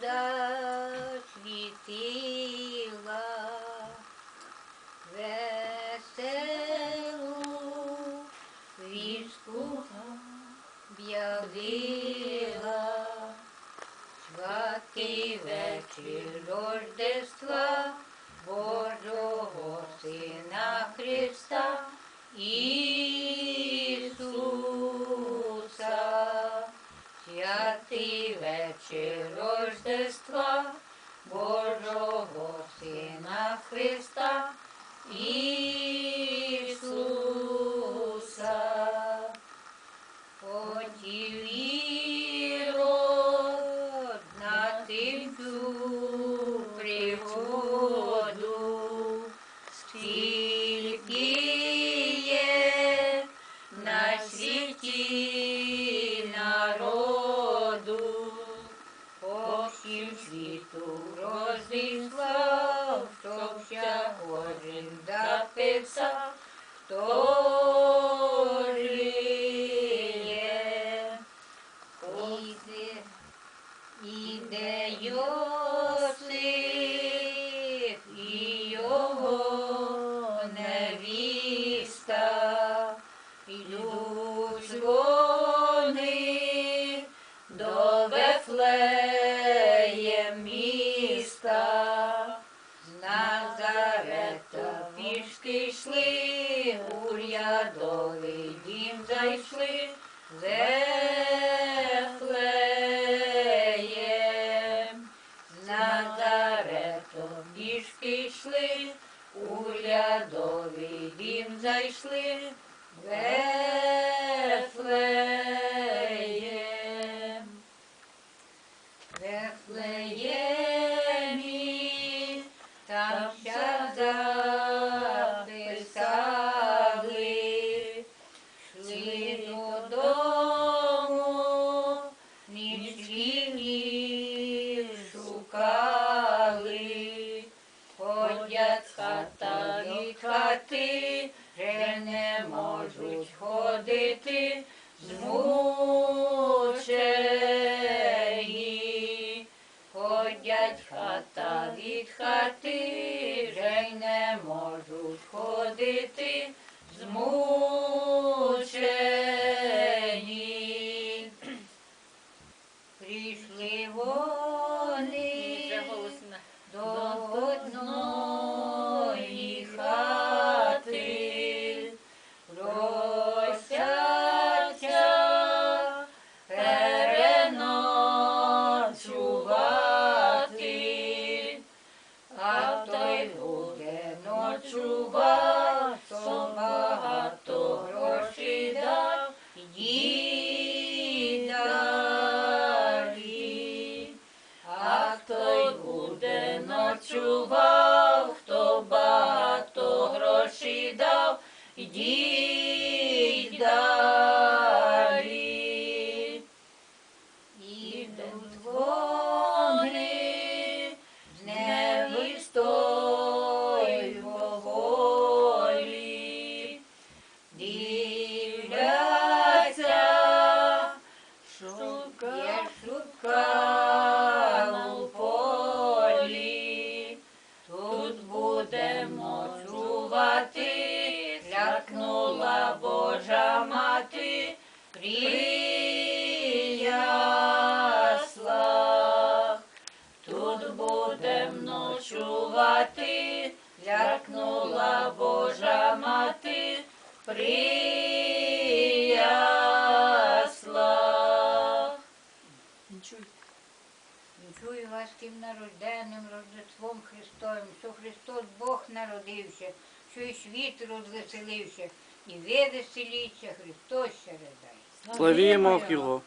засвітила веселу вістку б'явила. Святий вечір Рождества Божого Сина Христа Ісуса. Святий вечір Рождества Божого Сина записав, то жиє. Іде, дім зайшли, Вефлеєм. З Назаретом пішки йшли, у рядовий дім зайшли, Вефлеєм. Вже не можуть ходити, змучені. Ходять хата від хати, вже не можуть ходити, змучені. Буде ночувати, багато грошей дав, далі. А хто й буде ночував, хто багато грошей дав, йдіть далі. Вони при яслах. Тут будем ночувати, лякнула Божа мати, при яслах. Вінчую вас тим нарожденним Рождеством Христовим, що Христос Бог народився, що і світ розвеселився, і ви веселіться, Христос ще радай. Славімо Його.